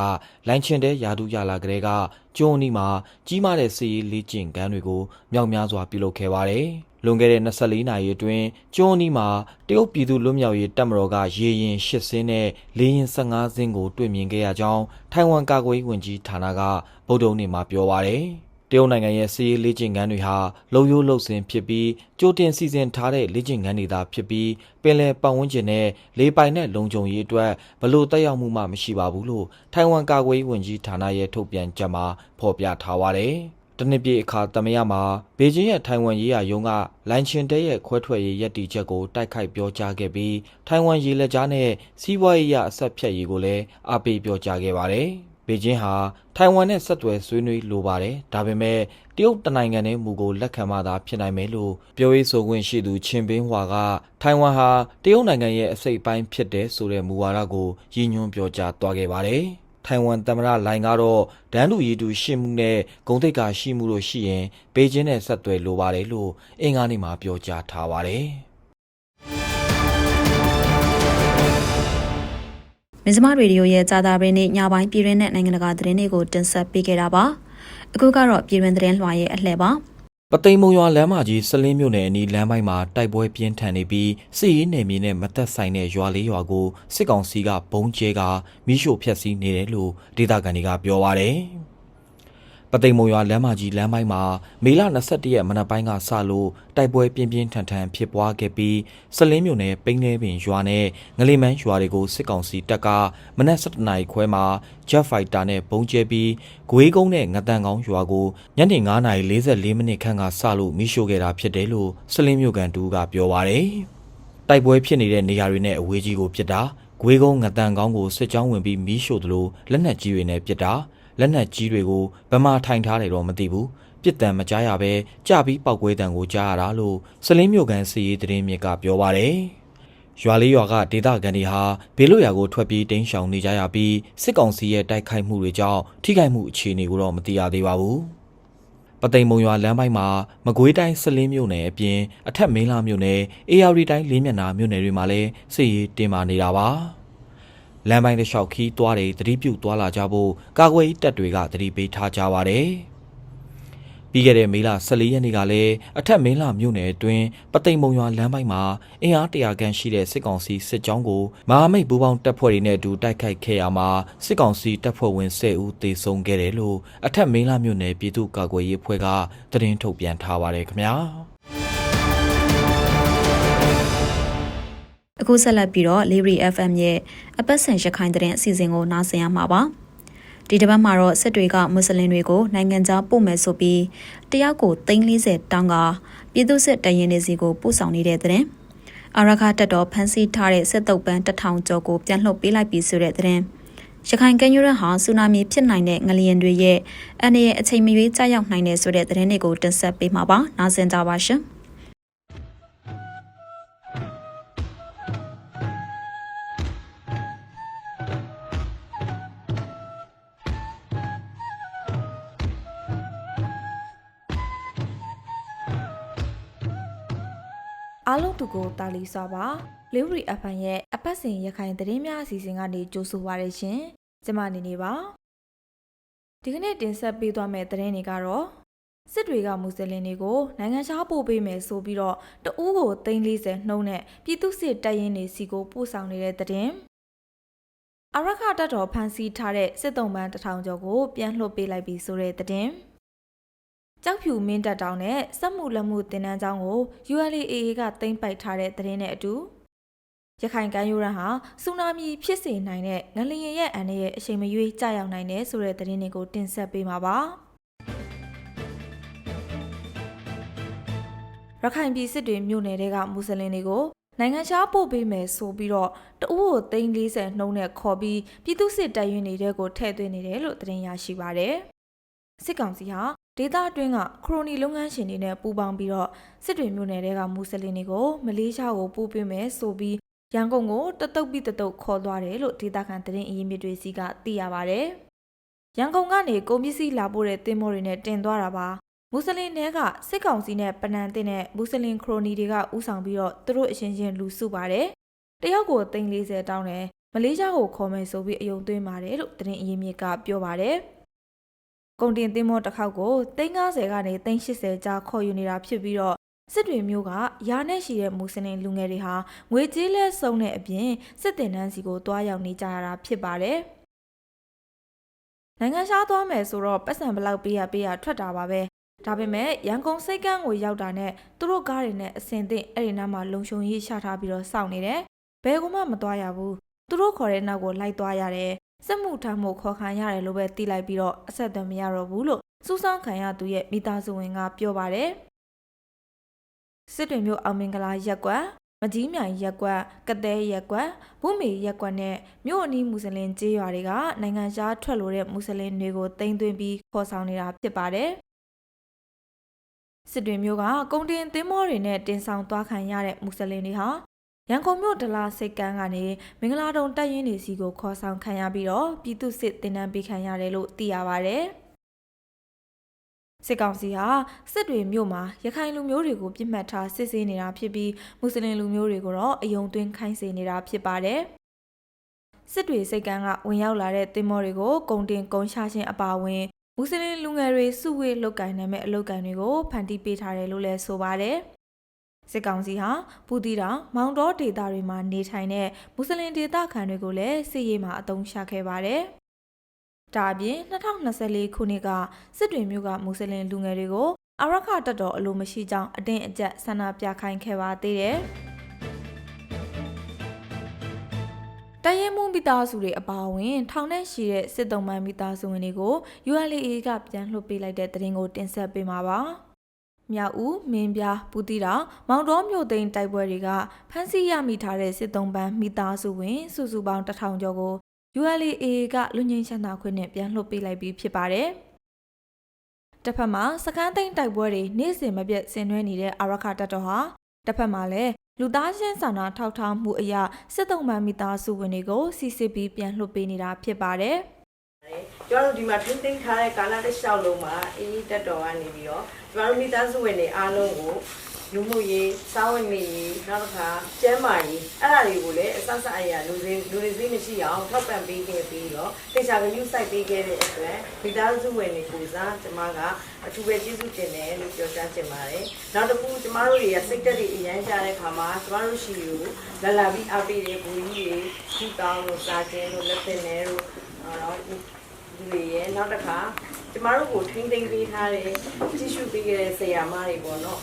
လိုင်ချင်တဲ့ယာဒူးရလာကလေးကကျွန်းအနီးမှာကြီးမားတဲ့စီးရေးလေ့ကျင့်ခန်းတွေကိုမြောက်များစွာပြုလုပ်ခဲ့ပါတယ်။လွန်ခဲ့တဲ့24နာရီအတွင်းကျွန်းအနီးမှာတရုတ်ပြည်သူ့လွတ်မြောက်ရေးတပ်မတော်ကရေရင်၈စင်းနဲ့လေရင်15စင်းကိုတွေ့မြင်ခဲ့ရကြောင်းထိုင်ဝမ်ကာကွယ်ရေးဝန်ကြီးဌာနကဗုဒ္ဓနေ့မှာပြောပါတယ်။ တရုတ်နိုင်ငံရဲ့စီးရေးလေ့ကျင့်ခန်းတွေဟာလုံယိုးလုံစင်ဖြစ်ပြီးကြိုတင်စီစဉ်ထားတဲ့လေ့ကျင့်ခန်းတွေသာဖြစ်ပြီးပင်လယ်ပတ်ဝန်းကျင်နဲ့လေပိုင်နဲ့လုံခြုံရေးအတွက်ဘလို့တက်ရောက်မှုမှမရှိပါဘူးလို့ထိုင်ဝမ်ကာကွယ်ရေးဝန်ကြီးဌာနရဲ့ထုတ်ပြန်ချက်မှာဖော်ပြထားပါတယ်။တနစ်ပြေအခါတမယမှာဘေကျင်းရဲ့ထိုင်ဝမ်ရေးရာရုံးကလိုင်ချင်တဲရဲ့ခွဲထွက်ရေးရည်တည်ချက်ကိုတိုက်ခိုက်ပြောကြားခဲ့ပြီးထိုင်ဝမ်ရေလက်ကြားနဲ့စီးပွားရေးရအဆက်ဖြတ်ရေးကိုလည်းအပိပြောကြားခဲ့ပါတယ်။ ဘေကျင်းဟာထိုင်ဝမ်နဲ့ဆက်သွယ်ဆွေးနွေးလိုပါတယ်။ဒါပေမဲ့တရုတ်တနိုင်ငံနဲ့မူကိုလက်ခံမှသာဖြစ်နိုင်မယ်လို့ပြောရေးဆိုခွင့်ရှိသူချင်းပင်းဟွာကထိုင်ဝမ်ဟာတရုတ်နိုင်ငံရဲ့အစိတ်အပိုင်းဖြစ်တဲ့ဆိုတဲ့မူဝါဒကိုရည်ညွှန်းပြောကြားသွားခဲ့ပါတယ်။ထိုင်ဝမ်သမ္မတလိုင်ကတော့ဒန်းလူရည်တူရှိမှုနဲ့ဂုံတိတ်ကရှိမှုလို့ရှိရင်ဘေကျင်းနဲ့ဆက်သွယ်လိုပါတယ်လို့အင်္ဂါနေ့မှာပြောကြားထားပါတယ်။ မင်းစမရေဒီယိုရဲ့ကြာတာပင်းနေ့ညပိုင်းပြည်တွင်းနဲ့နိုင်ငံတကာသတင်းတွေကိုတင်ဆက်ပေးခဲ့တာပါအခုကတော့ပြည်တွင်းသတင်းလွှာရဲ့အလှည့်ပါပသိမ်မုံရွာလမ်းမကြီးစလင်းမြို့နယ်အနီးလမ်းပိုင်းမှာတိုက်ပွဲပြင်းထန်နေပြီးစစ်ရေးနယ်မြေနဲ့မသက်ဆိုင်တဲ့ရွာလေးရွာကိုစစ်ကောင်စီကဘုံကျဲကမိရှို့ဖျက်ဆီးနေတယ်လို့ဒေသခံတွေကပြောပါရယ် ပသိမ်မုံရွာလမ်းမကြီးလမ်းပိုင်းမှာမေလ22ရက်မနက်ပိုင်းကစလို့တိုက်ပွဲပြင်းပြင်းထန်ထန်ဖြစ်ပွားခဲ့ပြီးစလင်းမြို့နယ်ပိန်းနေပင်ရွာနဲ့ငလီမန်းရွာတွေကိုစစ်ကောင်စီတပ်ကမနက်7:00နာရီခွဲမှာ Jet Fighter နဲ့ဘုံကျဲပြီးဂွေးကုန်းနဲ့ငတန်ကောင်းရွာကိုညနေ9:44မိနစ်ခန့်ကစလို့မိရှို့ခဲ့တာဖြစ်တယ်လို့စလင်းမြို့ကန်တူကပြောပါရယ်တိုက်ပွဲဖြစ်နေတဲ့နေရာတွေနဲ့အဝေးကြီးကိုပစ်တာဂွေးကုန်းငတန်ကောင်းကိုစစ်ကြောင်းဝင်ပြီးမိရှို့တယ်လို့လက်နက်ကြီးတွေနဲ့ပစ်တာ လက်နက်ကြီးတွေကိုဗမာထိုင်ထားတယ်တော့မသိဘူးပြစ်တံမကြားရပဲကြပြီးပောက်ကွဲတံကိုကြားရတာလို့စလင်းမြို့ကန်စီရေးသတင်းမြစ်ကပြောပါရယ်ရွာလေးရွာကဒေသခံတွေဟာဘေးလွတ်ရာကိုထွက်ပြေးတိမ်းရှောင်နေကြရပြီးစစ်ကောင်စီရဲ့တိုက်ခိုက်မှုတွေကြောင့်ထိခိုက်မှုအခြေအနေကိုတော့မသိရသေးပါဘူး။ပသိမ်မုံရွာလမ်းပိုင်းမှာမကွေးတိုင်းစလင်းမြို့နယ်အပြင်အထက်မင်းလာမြို့နယ်အေယာရီတိုင်းလေးမျက်နှာမြို့နယ်တွေမှာလည်းစစ်ရေးတင်မာနေတာပါ။ လမ်းပိုင်းတစ်လျှောက်ခီးသွားတယ်တတိပြုတ်သွားလာကြဖို့ကာကွယ်ရေးတပ်တွေကတတိပေးထားကြပါတယ်။ပြီးခဲ့တဲ့မေလ14ရက်နေ့ကလည်းအထက်မင်းလာမြို့နယ်အတွင်းပသိမ်မုံရွာလမ်းပိုင်းမှာအင်အားတရာခန့်ရှိတဲ့စစ်ကောင်စီစစ်ကြောင်းကိုမဟာမိတ်ပူးပေါင်းတပ်ဖွဲ့တွေနဲ့အတူတိုက်ခိုက်ခဲ့ရမှာစစ်ကောင်စီတပ်ဖွဲ့ဝင်10ဦးသေဆုံးခဲ့တယ်လို့အထက်မင်းလာမြို့နယ်ပြည်သူ့ကာကွယ်ရေးအဖွဲ့ကသတင်းထုတ်ပြန်ထားပါတယ်ခင်ဗျာ။ အခုဆက်လက်ပြီးတော့ Liberty FM ရဲ့အပတ်စဉ်ရခိုင်သတင်းအစီအစဉ်ကိုနားဆင်ရမှာပါဒီတစ်ပတ်မှာတော့စစ်တွေကမွတ်စလင်တွေကိုနိုင်ငံခြားပို့မယ်ဆိုပြီးတယောက်ကို340တောင်းကပြည်သူစစ်တရင်နေစီကိုပို့ဆောင်နေတဲ့တဲ့အာရခတက်တော်ဖမ်းဆီးထားတဲ့စစ်တုပ်ပန်းတထောင်ကျော်ကိုပြန်လှုပ်ပေးလိုက်ပြီးဆိုတဲ့တဲ့ရခိုင်ကမ်းရိုးရဟာဆူနာမီဖြစ်နိုင်တဲ့ငလျင်တွေရဲ့အန္တရာယ်အချိန်မရွေးကြောက်ရောက်နိုင်တဲ့ဆိုတဲ့သတင်းတွေကိုတင်ဆက်ပေးမှာပါနားဆင်ကြပါရှင် အားလုံးသူကိုတာလီစွာပါလေးဝရီအဖန်ရဲ့အပတ်စဉ်ရခိုင်သတင်းများအစီအစဉ်ကနေကြိုဆိုပါရရှင်ကျမနေနေပါဒီကနေ့တင်ဆက်ပေးသွားမယ့်သတင်းတွေကတော့စစ်တွေကမွတ်စလင်တွေကိုနိုင်ငံခြားပို့ပေးမယ်ဆိုပြီးတော့တအူးကို340နှုံးနဲ့ပြည်သူစစ်တပ်ရင်းတွေစီကိုပို့ဆောင်နေတဲ့သတင်းအရခတပ်တော်ဖမ်းဆီးထားတဲ့စစ်တုံးပန်းတထောင်ကျော်ကိုပြန်လှုပ်ပေးလိုက်ပြီးဆိုတဲ့သတင်း ကြောက်ဖြူမင်းတပ်တောင်နဲ့စက်မှုလက်မှုတင်နန်းကျောင်းကို ULAA ကတင်ပိုက်ထားတဲ့သတင်းနဲ့အတူရခိုင်ကမ်းရိုးတန်းဟာဆူနာမီဖြစ်စေနိုင်တဲ့ငလျင်ရဲ့အန်ရဲ့အချိန်မရွေးကြာရောက်နိုင်တဲ့ဆိုတဲ့သတင်းတွေကိုတင်ဆက်ပေးမှာပါရခိုင်ပြည်စစ်တွေမြို့နယ်တွေကမွတ်စလင်တွေကိုနိုင်ငံခြားပို့ပေးမယ်ဆိုပြီးတော့တအူးကို340နှုံးနဲ့ခေါ်ပြီးပြည်သူစစ်တပ်ရင်းတွေကိုထည့်သွင်းနေတယ်လို့သတင်းရရှိပါရယ်စစ်ကောင်စီဟာ ဒေသအတွင်းကခရိုနီလုပ်ငန်းရှင်တွေနဲ့ပူးပေါင်းပြီးတော့စစ်တွေမြို့နယ်တွေကမူဆလင်တွေကိုမလေးရှားကိုပို့ပေးမယ်ဆိုပြီးရန်ကုန်ကိုတတုတ်ပြီးတတုတ်ခေါ်သွားတယ်လို့ဒေသခံသတင်းအရင်းမြစ်တွေစီကသိရပါဗျ။ရန်ကုန်ကနေကုန်ပစ္စည်းလာပို့တဲ့တင်မောတွေနဲ့တင်သွားတာပါ။မူဆလင်တွေကစစ်ကောင်စီနဲ့ပနန်တင်တဲ့မူဆလင်ခရိုနီတွေကဥဆောင်ပြီးတော့သူတို့အချင်းချင်းလူစုပါတယ်။တယောက်ကို340တောင်းတယ်မလေးရှားကိုခေါ်မယ်ဆိုပြီးအယုံသွင်းပါတယ်လို့သတင်းအရင်းမြစ်ကပြောပါတယ်။ ကုန်တင်သင်းမောတစ်ခေါက်ကို350ကနေ380ကြားခေါ်ယူနေတာဖြစ်ပြီးတော့စစ်တွေမျိုးကရာနဲ့ရှိတဲ့မူစလင်လူငယ်တွေဟာငွေကြေးလက်စုံတဲ့အပြင်စစ်တင်တန်းစီကိုတွားရောက်နေကြရတာဖြစ်ပါတယ်နိုင်ငံခြားသွားမယ်ဆိုတော့ပတ်စံဘလောက်ပေးရပေးရထွက်တာပါပဲဒါပေမဲ့ရန်ကုန်စိတ်ကန်းကိုရောက်တာနဲ့သူတို့ကားတွေနဲ့အစင်သင့်အဲ့ဒီနားမှာလုံခြုံရေးချထားပြီးတော့စောင့်နေတယ်ဘယ်ကူမှမသွားရဘူးသူတို့ခေါ်တဲ့နောက်ကိုလိုက်သွားရတယ် စစ်မှုထမ်းမှုခေါ်ခံရတယ်လို့ပဲသိလိုက်ပြီးတော့အဆက်အသွယ်မရတော့ဘူးလို့စူးစမ်းခံရသူရဲ့မိသားစုဝင်ကပြောပါတယ်စစ်တွေမျိုးအောင်မင်္ဂလာရက်ကွက်မကြီးမြိုင်ရက်ကွက်ကတဲရက်ကွက်ဘုမေရက်ကွက်နဲ့မြို့အနီးမွတ်စလင်ကျေးရွာတွေကနိုင်ငံခြားထွက်လို့တဲ့မွတ်စလင်တွေကိုတင်သွင်းပြီးခေါ်ဆောင်နေတာဖြစ်ပါတယ်စစ်တွေမျိုးကကုန်းတင်သင်းမောတွေနဲ့တင်ဆောင်သွားခံရတဲ့မွတ်စလင်တွေဟာ ရန်ကုန်မြို့ဒလာစိတ်ကန်းကနေမင်္ဂလာတုံတက်ရင်နေစီကိုခေါ်ဆောင်ခံရပြီးတော့ပြည်သူစစ်တင်နန်းပေးခံရတယ်လို့သိရပါတယ်စစ်ကောင်စီဟာစစ်တွေမြို့မှာရခိုင်လူမျိုးတွေကိုပြစ်မှတ်ထားစစ်ဆေးနေတာဖြစ်ပြီးမွတ်စလင်လူမျိုးတွေကိုတော့အယုံသွင်းခိုင်းစေနေတာဖြစ်ပါတယ်။စစ်တွေစိတ်ကန်းကဝင်ရောက်လာတဲ့တင်မောတွေကိုကုံတင်ကုန်းချခြင်းအပါအဝင်မွတ်စလင်လူငယ်တွေစုဝေးလုတ်ကင်နိုင်မဲ့အလုတ်ကင်တွေကိုဖန်တီးပေးထားတယ်လို့လည်းဆိုပါတယ်။ စစ်ကောင်စီဟာပူတီတောင်မောင်တော်ဒေသတွေမှာနေထိုင်တဲ့မွတ်စလင်ဒေသခံတွေကိုလည်းစစ်ရေးမှာအသုံးချခဲ့ပါတယ်။ဒါအပြင်2024ခုနှစ်ကစစ်တွေမျိုးကမွတ်စလင်လူငယ်တွေကိုအရခတက်တော်အလိုမရှိကြောင်းအတင်းအကျပ်ဆန္ဒပြခိုင်းခဲ့ပါသေးတယ်။တရင်မှုမိသားစုတွေအပါအဝင် ထောင်နဲ့ရှိတဲ့စစ်တုံးမှန်မိသားစုဝင်တွေကို ULA ကပြန်လွှတ်ပေးလိုက်တဲ့တရင်ကိုတင်ဆက်ပေးမှာပါ။ မြောက်ဦးမင်းပြားပူတီတောင်မောင်တော်မြို့သိမ်းတိုက်ပွဲတွေကဖမ်းဆီးရမိထားတဲ့စစ်တုံးပန်းမိသားစုဝင် စုစုပေါင်း1000ကျော်ကို ULA ကလူငင်းချမ်းသာခွင့်နဲ့ပြန်လွှတ်ပေးလိုက်ပြီးဖြစ်ပါတယ်။တစ်ဖက်မှာစကန်းသိန်းတိုက်ပွဲတွေနေ့စဉ်မပြတ်ဆင်နွှဲနေတဲ့အာရခတပ်တော်ဟာတစ်ဖက်မှာလည်းလူသားချင်းစာနာထောက်ထားမှုအရာစစ်တုံးမှန်မိသားစုဝင်တွေကိုစီစစ်ပြီးပြန်လွှတ်ပေးနေတာဖြစ်ပါတယ်။ ကျမတို့ဒီမှာထိမ့်သိမ်းထားတဲ့ကာလတစ်လျှောက်လုံးမှာအေးတက်တော်ကနေပြီးတော့ကျမတို့မိသားစုဝင်တွေအားလုံးကိုလူမှုရေးစားဝတ်နေရေးနောက်တစ်ခါကျန်းမာရေးအဲ့ဒါတွေကိုလည်းအစစအရာလူတွေလူတွေသိမရှိအောင်ထောက်ပံ့ပေးခဲ့ပြီးတော့တေချာကယူစိုက်ပေးခဲ့တဲ့အတွက်မိသားစုဝင်တွေကိုစားကျမကအထူးပဲကျေးဇူးတင်တယ်လို့ပြောကြားချင်ပါတယ်နောက်တစ်ခုကျမတို့တွေကစိတ်သက်တွေအရန်ကြတဲ့ခါမှာကျမတို့ရှိကိုလာလာပြီးအားပေးတဲ့ဘူကြီးတွေစီတောင်းလို့စားခြင်းလို့လက်ဖက်နယ်လို့အော် ဒီတွေရဲ့နောက်တစ်ခါကျမတို့ကိုထိမ့်သိမ်းပေးထားတဲ့ကြည့်ရှုပေးခဲ့တဲ့ဆရာမတွေပေါ့နော်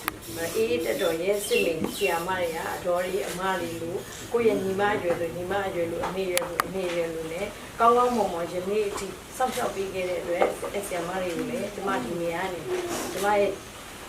အေးတက်တော်ရဲ့စစ်မိန်ဆရာမတွေကအတော်ကြီးအမတွေလို့ကိုယ့်ရဲ့ညီမအရွယ်ဆိုညီမအရွယ်လို့အမေရွယ်ဆိုအမေရွယ်လို့ ਨੇ ကောင်းကောင်းမွန်မွန်ယနေ့အထိစောင့်ရှောက်ပေးခဲ့တဲ့အတွက်ဆရာမတွေကိုလည်းကျမဒီနေရာနေကျမရဲ့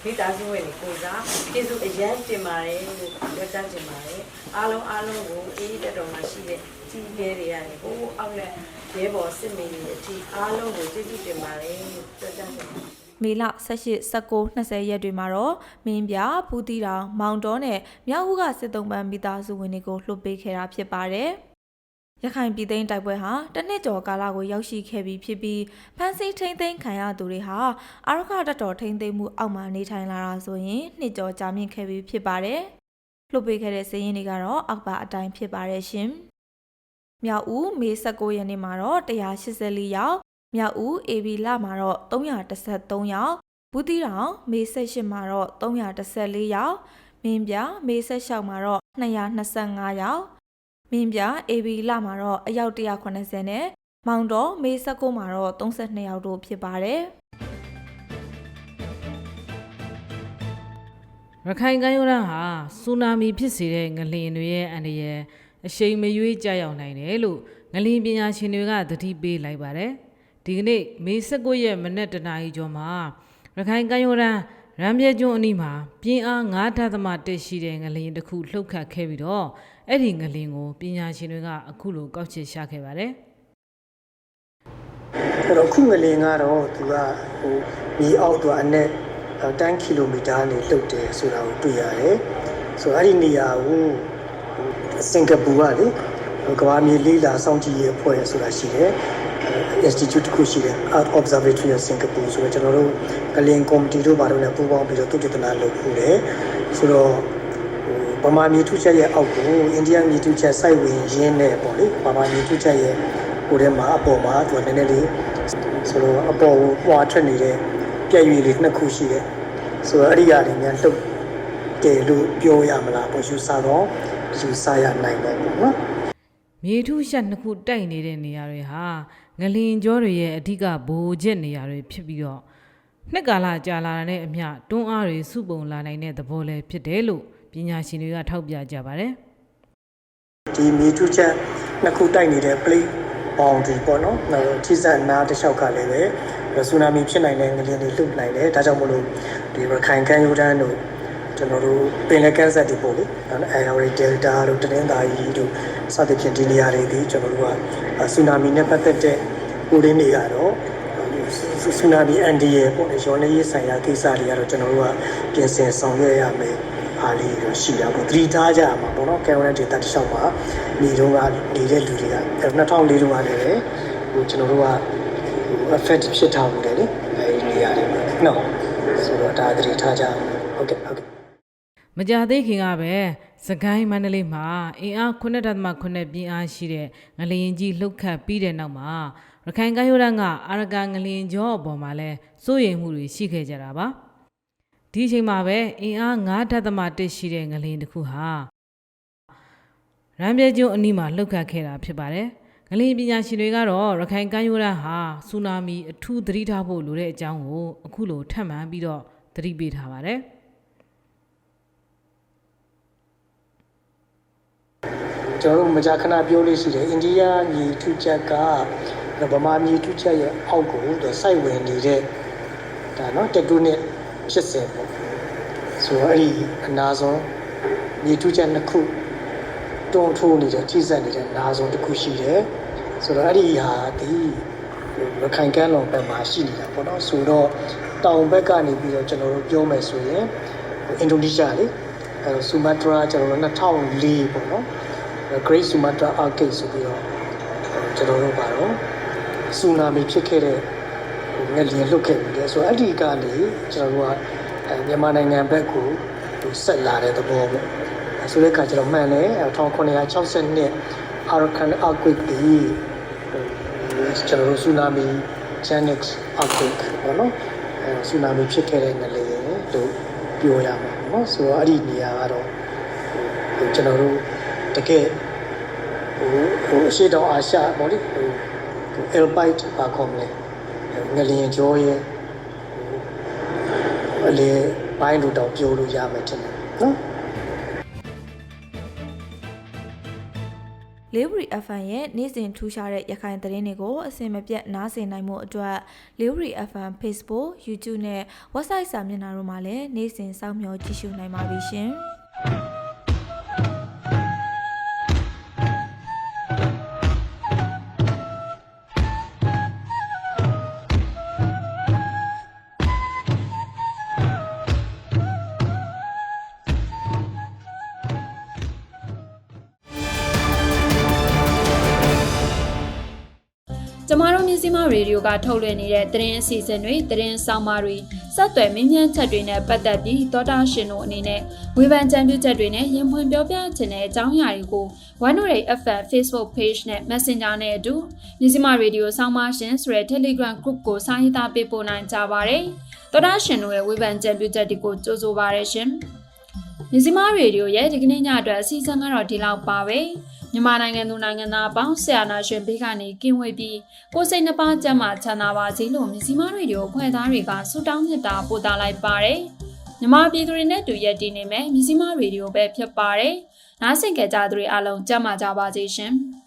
မိသားစုဝင်ကိုစားကျေးဇူးအရန်တင်ပါတယ်လို့ပြောကြားတင်ပါတယ်အားလုံးအားလုံးကိုအေးတက်တော်မှာရှိတဲ့ကြီးငယ်တွေကနေဟိုအောက်လက်ရဲဘော်စစ်မေတွေအထိအားလုံးကိုကျေးဇူးတင်ပါတယ်လို့ပြောကြားတင်ပါတယ်မေလ18 19 20ရက်တွေမှာတော့မင်းပြပူတီတောင်မောင်တော်နဲ့မြောက်ဦးကစစ်တုံးပန်းမိသားစုဝင်တွေကိုလှုပ်ပေးခဲ့တာဖြစ်ပါတယ်။ ရခိုင်ပြည်သိမ်းတိုက်ပွဲဟာတစ်နှစ်ကျော်ကာလကိုရောက်ရှိခဲ့ပြီးဖြစ်ပြီးဖမ်းဆီးထိန်းသိမ်းခံရသူတွေဟာအာရခတတော်ထိန်းသိမ်းမှုအောက်မှာနေထိုင်လာတာဆိုရင်နှစ်ကျော်ကြာမြင့်ခဲ့ပြီးဖြစ်ပါတယ်။လှုပ်ပေးခဲ့တဲ့စည်ရင်းတွေကတော့အောက်ပါအတိုင်းဖြစ်ပါတယ်ရှင်။မြောက်ဦးမေ16ရက်နေ့မှာတော့184ယောက်မြောက်ဦး AB လမှာတော့313ယောက်ဘူးတီတောင်မေ18မှာတော့314ယောက်မင်းပြမေ16မှာတော့225ယောက် မင်းပြ AB လမှာတော့အယောက်180နဲ့မောင်တော်မေ19မှာတော့32ယောက်တို့ဖြစ်ပါတယ်ရခိုင်ကမ်းရိုးတန်းဟာဆူနာမီဖြစ်စေတဲ့ငလျင်တွေရဲ့အန္တရာယ်အရှိန်မရွေးကြောက်ရောက်နိုင်တယ်လို့ငလျင်ပညာရှင်တွေကသတိပေးလိုက်ပါတယ်။ဒီကနေ့မေ19ရက်မနက်တနာရီကျော်မှာရခိုင်ကမ်းရိုးတန်းရမ်းပြဲကျွန်းအနီးမှာပြင်းအား9.1ရှိတဲ့ငလျင်တစ်ခုလှုပ်ခတ်ခဲ့ပြီးတော့ အဲ့ဒီငလျင်ကိုပညာရှင်တွေကအခုလိုကောက်ချက်ရှာခဲ့ပါတယ်။အဲ့တော့ခုငလင်ကတော့သူကဟိုမြေအောက်သူကအနက်10ကီလိုမီတာနဲ့တုတ်တယ်ဆိုတာကိုတွေ့ရတယ်ဆိုတော့အဲ့ဒီနေရာကိုဟိုစင်ကာပူကလေဟိုကမ္ဘာမြေလေးလာစောင့်ကြည့်ရေးအဖွဲ့ဆိုတာရှိတယ်အဲ institute တစ်ခုရှိတယ် Art Observatory of Singapore ဆိုတော့ကျွန်တော်တို့ကလင်ကော်မတီတို့ဘာလို့လဲပူးပေါင်းပြီးတော့တုတ်တနာလုပ်ဖို့လေဆိုတော့ဟို ဗမာမြေထုချက်ရဲ့အောက်ကိုအိန္ဒိယမြေထုချက်စိုက်ဝင်ရင်းနဲ့ပေါ့လေဗမာမြေထုချက်ရဲ့ဟိုထဲမှာအပေါ်မှာသူကနည်းနည်းလေးဆိုတော့အပေါ်ကိုပွာထွက်နေတဲ့ပြည့်ရွေလေးနှစ်ခုရှိတယ်ဆိုတော့အဲ့ဒီအရာတွေများလှုပ်တယ်လို့ပြောရမလားပေါ့ယူဆတော့ယူဆရနိုင်တယ်ပေါ့နော်မြေထုရှက်နှစ်ခုတိုက်နေတဲ့နေရာတွေဟာငလင်ကြောတွေရဲ့အဓိကဘိုးချက်နေရာတွေဖြစ်ပြီးတော့နှစ်ကာလကြာလာတဲ့အမျှတွန်းအားတွေစုပုံလာနိုင်တဲ့သဘောလည်းဖြစ်တယ်လို့ ပညာရှင်တွေကထောက်ပြကြပါတယ်ဒီမြေထုချက်နှစ်ခုတိုက်နေတဲ့ plate boundary ပေါ့နော်နောက်ထိစပ်နားတစ်လျှောက်ကလည်းပဲဆူနာမီဖြစ်နိုင်တဲ့ငလျင်တွေလွတ်နိုင်တယ်ဒါကြောင့်မလို့ဒီရခိုင်ကန်ယူဒန်တို့ကျွန်တော်တို့ပင်လယ်ကမ်းစပ်တွေပေါ့လေအဲအဲရီဒယ်တာတို့တနင်္သာရီတို့စသဖြင့်ဒီနေရာတွေဒီကျွန်တော်တို့ကဆူနာမီနဲ့ပတ်သက်တဲ့ကိုရင်းတွေကတော့ဆူနာမီအန်ဒီရဲ့ပေါ့လေရောနေရေးဆိုင်ရာကိစ္စတွေကတော့ကျွန်တော်တို့ကပြင်ဆင်ဆောင်ရွက်ရမယ် အားလေးတော့ရှိတာပေါ့သတိထားကြရမှာပေါ့နော်ကင်မရာဒေတာတစ်လျှောက်မှာနေတော့ကနေတဲ့လူတွေက2004တုန်းကလည်းဟိုကျွန်တော်တို့ကဟို affect ဖြစ်ထားမှုတယ်လေအဲဒီနေရာတွေမှာနော်ဆိုတော့ဒါသတိထားကြဟုတ်ကဲ့ဟုတ်ကဲ့မကြသေးခင်ကပဲစကိုင်းမန္တလေးမှာအင်အား9.8ပြင်းအားရှိတဲ့ငလျင်ကြီးလှုပ်ခတ်ပြီးတဲ့နောက်မှာရခိုင်ကမ်းရိုးတန်းကအာရကန်ငလျင်ကြောအပေါ်မှာလဲစိုးရိမ်မှုတွေရှိခဲ့ကြတာပါ ဒီအချိန်မှာပဲအင်အား9.1ရှိတဲ့ငလျင်တစ်ခုဟာရန်ပြဲကျွန်းအနီးမှာလှုပ်ခတ်ခဲ့တာဖြစ်ပါတယ်။ငလျင်ပညာရှင်တွေကတော့ရခိုင်ကမ်းရိုးတန်းဟာဆူနာမီအထူးသတိထားဖို့လိုတဲ့အကြောင်းကိုအခုလိုထပ်မံပြီးတော့သတိပေးထားပါတယ်။ကျွန်တော်တို့မကြာခဏပြောလို့ရှိတယ်အိန္ဒိယမြေထုချက်ကဗမာမြေထုချက်ရဲ့အောက်ကိုသူစိုက်ဝင်နေတဲ့ဒါနော်တက်တိုနစ် စဉ်ပေါ့ဆိုတော့အဲ့ဒီအနာဆုံးမြေထုချက်နှစ်ခုတွန်းထိုးနေတဲ့ထိစပ်နေတဲ့နာဆုံးတစ်ခုရှိတယ်ဆိုတော့အဲ့ဒီဟာဒီရခိုင်ကမ်းလွန်ဘက်မှာရှိနေတာပေါ့နော်ဆိုတော့တောင်ဘက်ကနေပြီးတော့ကျွန်တော်တို့ပြောမယ်ဆိုရင်အင်ဒိုနီးရှားလေအဲဆူမတရာကျွန်တော်တို့2004ပေါ့နော် Great Sumatra Earthquake ဆိုပြီးတော့ကျွန်တော်တို့ပါတော့ဆူနာမီဖြစ်ခဲ့တဲ့ ငလျင်လှုပ်ခဲ့ပြီးတယ်ဆိုတော့အဲ့ဒီကနေကျွန်တော်တို့ကအဲမြန်မာနိုင်ငံဘက်ကိုဟိုဆက်လာတဲ့သဘောပေါ့အဲဆိုတဲ့အခါကျတော့မှန်တယ်1962 Arakan Earthquake ဒီဟိုကျွန်တော်တို့ဆူနာမီ Genex Earthquake ပေါ့နော်အဲဆူနာမီဖြစ်ခဲ့တဲ့ငလျင်လို့ပြောရမှာပေါ့နော်ဆိုတော့အဲ့ဒီနေရာကတော့ဟိုကျွန်တော်တို့တကယ်ဟိုဟိုအရှိတောင်အာရှပေါ့လေဟိုဟို Alpine ပါခေါ်မလဲ ငလျင်ကျော်ရဲ့ဟိုအလေပိုင်းလို့တော့ပြောလို့ရမယ်ထင်တယ်နော်လေးဝရီ FM ရဲ့နေ့စဉ်ထူးခြားတဲ့ရခိုင်သတင်းတွေကိုအစင်မပြတ်နားဆင်နိုင်မှုအတွက်လေးဝရီ FM Facebook YouTube နဲ့ website စာမျက်နှာတို့မှာလည်းနေ့စဉ်စောင့်မျှော်ကြည့်ရှုနိုင်ပါပြီရှင်။။ ရေဒီယိုကထုတ်လွှင့်နေတဲ့သတင်းအစီအစဉ်တွေသတင်းဆောင်မတွေစက်သွယ်မင်းမြန်းချက်တွေနဲ့ပတ်သက်ပြီးသောတာရှင်တို့အနေနဲ့ဝေဖန်ကြံပြုချက်တွေနဲ့ရင်ဖွင့်ပြောပြခြင်းတဲ့အကြောင်းအရာတွေကို108 FM Facebook Page နဲ့ Messenger နဲ့အတူမြစည်းမရေဒီယိုဆောင်းပါရှင်ဆိုတဲ့ Telegram Group ကိုစာရေးသားပေးပို့နိုင်ကြပါတယ်။သောတာရှင်တို့ရဲ့ဝေဖန်ကြံပြုချက်တွေကိုကြိုဆိုပါရရှင်။မြစည်းမရေဒီယိုရဲ့ဒီကနေ့ညအတွက်အစီအစဉ်ကတော့ဒီလောက်ပါပဲ။ မြန်မာနိုင်ငံသူနိုင်ငံသားအပေါင်းဆရာနာရှင်ဘေးကနေကင်းဝေးပြီးကိုယ်စိတ်နှပါကြမ်းမှချမ်းသာပါစေလို့မြစီမားရေဒီယိုဖွဲ့သားတွေကဆုတောင်းမြတ်တာပို့သလိုက်ပါတယ်။မြန်မာပြည်သူတွေနဲ့တူရက်တည်နေမယ်မြစီမားရေဒီယိုပဲဖြစ်ပါတယ်။နားဆင်ကြကြသူတွေအားလုံးကြမ်းမှကြပါစေရှင်။